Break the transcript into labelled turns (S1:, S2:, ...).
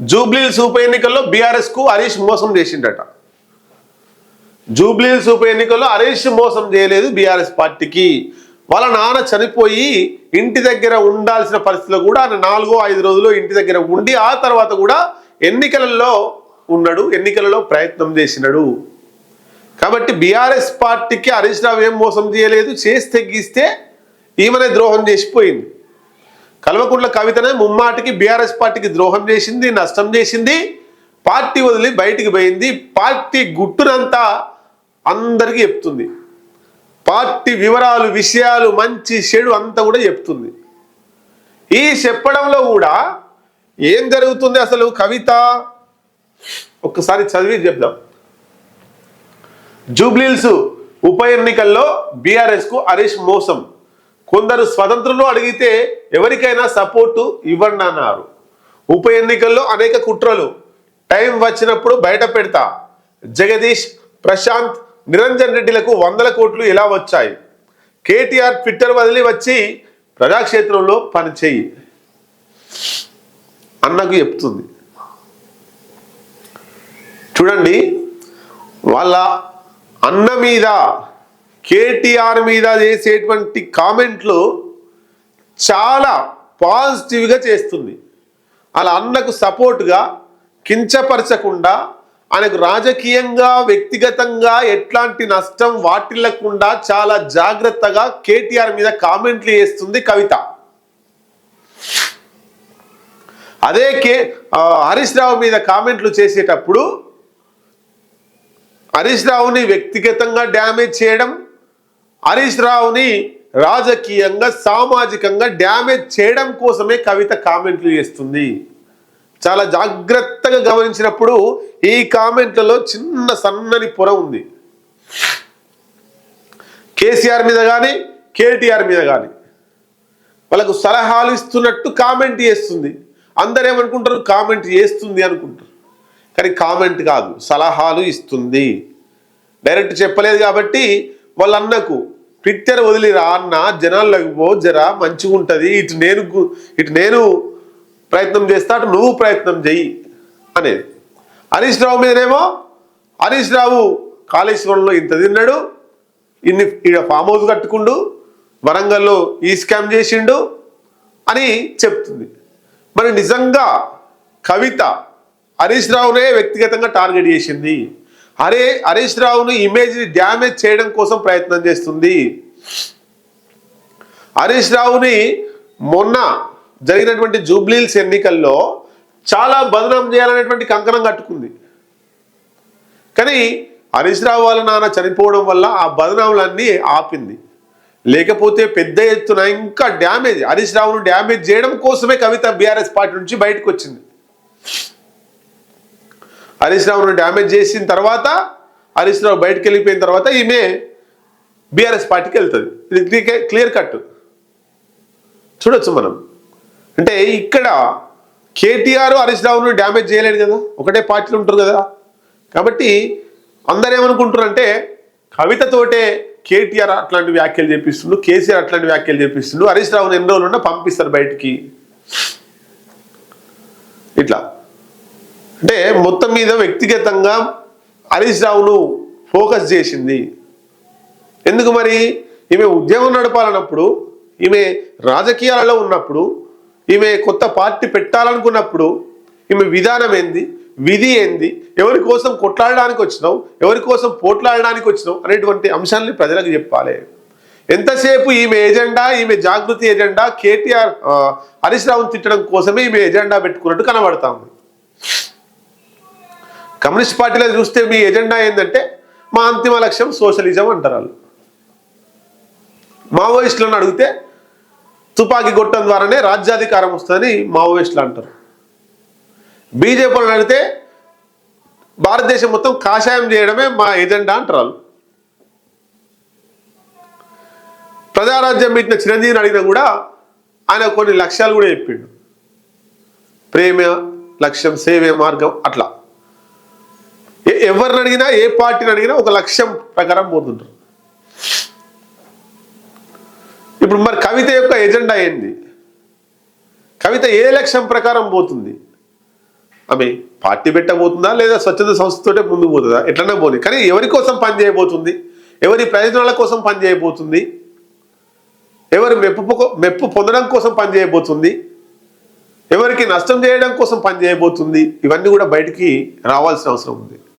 S1: జూబ్లీల్స్ ఉప ఎన్నికల్లో బీఆర్ఎస్కు హరీష్ మోసం చేసిండట. జూబ్లీల్స్ ఉప ఎన్నికల్లో హరీష్ మోసం చేయలేదు బీఆర్ఎస్ పార్టీకి. వాళ్ళ నాన్న చనిపోయి ఇంటి దగ్గర ఉండాల్సిన పరిస్థితిలో కూడా ఆయన నాలుగో ఐదు రోజులు ఇంటి దగ్గర ఉండి ఆ తర్వాత కూడా ఎన్నికలలో ఉన్నాడు ఎన్నికలలో ప్రయత్నం చేసినాడు. కాబట్టి బీఆర్ఎస్ పార్టీకి హరీష్ రావు ఏం మోసం చేయలేదు చేస్తే గీస్తే ఈమెనే ద్రోహం చేసిపోయింది. కల్వకుంట్ల కవితనే ముమ్మాటికి బీఆర్ఎస్ పార్టీకి ద్రోహం చేసింది నష్టం చేసింది. పార్టీ వదిలి బయటికి పోయింది. పార్టీ గుట్టునంతా అందరికీ చెప్తుంది. పార్టీ వివరాలు విషయాలు మంచి చెడు అంతా కూడా చెప్తుంది. ఈ చెప్పడంలో కూడా ఏం జరుగుతుంది అసలు కవిత? ఒక్కసారి చదివి చెప్దాం. జూబ్లీల్స్ ఉప ఎన్నికల్లో బీఆర్ఎస్కు హరీష్ మోసం. కొందరు స్వతంత్రులు అడిగితే ఎవరికైనా సపోర్టు ఇవ్వండి అన్నారు. ఉప ఎన్నికల్లో అనేక కుట్రలు. టైం వచ్చినప్పుడు బయట పెడతా. జగదీష్ ప్రశాంత్ నిరంజన్ రెడ్డిలకు వందల కోట్లు ఎలా వచ్చాయి? కేటీఆర్ ట్విట్టర్ వదిలి వచ్చి ప్రజాక్షేత్రంలో పనిచేయి అన్నకు చెప్తుంది. చూడండి వాళ్ళ అన్న మీద కేటీఆర్ మీద చేసేటువంటి కామెంట్లు చాలా పాజిటివ్గా చేస్తుంది. అలా అన్నకు సపోర్ట్గా కించపరచకుండా ఆయనకు రాజకీయంగా వ్యక్తిగతంగా ఎట్లాంటి నష్టం వాటిల్లకుండా చాలా జాగ్రత్తగా కేటీఆర్ మీద కామెంట్లు చేస్తుంది కవిత. అదే కే హరీష్ రావు మీద కామెంట్లు చేసేటప్పుడు హరీష్ రావుని వ్యక్తిగతంగా డ్యామేజ్ చేయడం హరీష్ రావుని రాజకీయంగా సామాజికంగా డ్యామేజ్ చేయడం కోసమే కవిత కామెంట్లు చేస్తుంది. చాలా జాగ్రత్తగా గమనించినప్పుడు ఈ కామెంట్లలో చిన్న సన్నని పొర ఉంది. కేసీఆర్ మీద కానీ కేటీఆర్ మీద కానీ వాళ్ళకు సలహాలు ఇస్తున్నట్టు కామెంట్ చేస్తుంది. అందరు ఏమనుకుంటారు? కామెంట్ చేస్తుంది అనుకుంటారు. కానీ కామెంట్ కాదు సలహాలు ఇస్తుంది. డైరెక్ట్ చెప్పలేదు కాబట్టి వాళ్ళ పిక్చర్ వదిలిరా వదిలి రా అన్న జనాల్లోకి పో జరా మంచిగా ఉంటుంది ఇటు నేను ఇటు నేను ప్రయత్నం చేస్తా అటు నువ్వు ప్రయత్నం చెయ్యి అనేది. హరీష్ రావు మీదనేమో? హరీష్ రావు కాళేశ్వరంలో ఇంత తిన్నాడు. ఇన్ని ఈడ ఫామ్ హౌస్ కట్టుకుండు. వరంగల్లో ఈ స్కామ్ చేసిండు అని చెప్తుంది. మరి నిజంగా కవిత హరీష్ రావునే వ్యక్తిగతంగా టార్గెట్ చేసింది. హరే హరీష్ రావును ఇమేజ్ని డ్యామేజ్ చేయడం కోసం ప్రయత్నం చేస్తుంది. హరీష్ రావుని మొన్న జరిగినటువంటి జూబ్లీల్స్ ఎన్నికల్లో చాలా బదనం చేయాలనేటువంటి కంకణం కట్టుకుంది. కానీ హరీష్ రావు వాళ్ళ నాన్న చనిపోవడం వల్ల ఆ బదనాములన్నీ ఆపింది. లేకపోతే పెద్ద ఎత్తున ఇంకా డ్యామేజ్ హరీష్ రావును డ్యామేజ్ చేయడం కోసమే కవిత బీఆర్ఎస్ పార్టీ నుంచి బయటకు వచ్చింది హరీష్ రావును డ్యామేజ్ చేసిన తర్వాత హరీష్ రావు బయటకు వెళ్ళిపోయిన తర్వాత ఈమె బీఆర్ఎస్ పార్టీకి వెళ్తుంది. ఇది క్లియర్ కట్. చూడొచ్చు మనం. అంటే ఇక్కడ కేటీఆర్ హరీష్ రావును డ్యామేజ్ చేయలేడు కదా. ఒకటే పార్టీలు ఉంటారు కదా. కాబట్టి అందరు ఏమనుకుంటారంటే కవితతోటే కేటీఆర్ అట్లాంటి వ్యాఖ్యలు చేపిస్తుండ్రు కేసీఆర్ అట్లాంటి వ్యాఖ్యలు చేపిస్తుండ్రు హరీష్ రావును ఎన్ని రోజులు ఉన్నా పంపిస్తారు బయటికి. ఇట్లా. అంటే మొత్తం మీద వ్యక్తిగతంగా హరీష్ రావును ఫోకస్ చేసింది. ఎందుకు మరి? ఈమె ఉద్యమం నడపాలన్నప్పుడు ఈమె రాజకీయాలలో ఉన్నప్పుడు ఈమె కొత్త పార్టీ పెట్టాలనుకున్నప్పుడు ఈమె విధానం ఏంది? విధి ఏంది? ఎవరి కోసం కొట్లాడడానికి వచ్చినావు? ఎవరి కోసం పోట్లాడడానికి వచ్చినావు? అనేటువంటి అంశాన్ని ప్రజలకు చెప్పాలి. ఎంతసేపు ఈమె ఎజెండా ఈమె జాగృతి ఎజెండా కేటీఆర్ హరీష్ రావును తిట్టడం కోసమే ఈమె ఎజెండా పెట్టుకున్నట్టు కనబడతా ఉంది కమ్యూనిస్ట్ పార్టీలో చూస్తే మీ ఎజెండా ఏంటంటే మా అంతిమ లక్ష్యం సోషలిజం అంటారు వాళ్ళు. మావోయిస్టులను అడిగితే తుపాకీ గొట్టం ద్వారానే రాజ్యాధికారం వస్తుందని మావోయిస్టులు అంటారు. బీజేపీలను అడిగితే భారతదేశం మొత్తం కాషాయం చేయడమే మా ఎజెండా అంటారు వాళ్ళు. ప్రజారాజ్యం పెట్టిన చిరంజీవిని అడిగినా కూడా ఆయన కొన్ని లక్ష్యాలు కూడా చెప్పిండు. ప్రేమ లక్ష్యం సేవే మార్గం అట్లా. ఎవరిని అడిగినా ఏ పార్టీని అడిగినా ఒక లక్ష్యం ప్రకారం పోతుంటారు. ఇప్పుడు మరి కవిత యొక్క ఎజెండా ఏంది? కవిత ఏ లక్ష్యం ప్రకారం పోతుంది? ఆమె పార్టీ పెట్టబోతుందా లేదా స్వచ్ఛంద సంస్థతోటే ముందుకు పోతుందా? ఎట్లన్నా పోనీ. కానీ ఎవరి కోసం పని చేయబోతుంది ఎవరి ప్రయోజనాల కోసం పని చేయబోతుంది ఎవరి మెప్పు మెప్పు పొందడం కోసం పని చేయబోతుంది ఎవరికి నష్టం చేయడం కోసం పని చేయబోతుంది ఇవన్నీ కూడా బయటికి రావాల్సిన అవసరం ఉంది.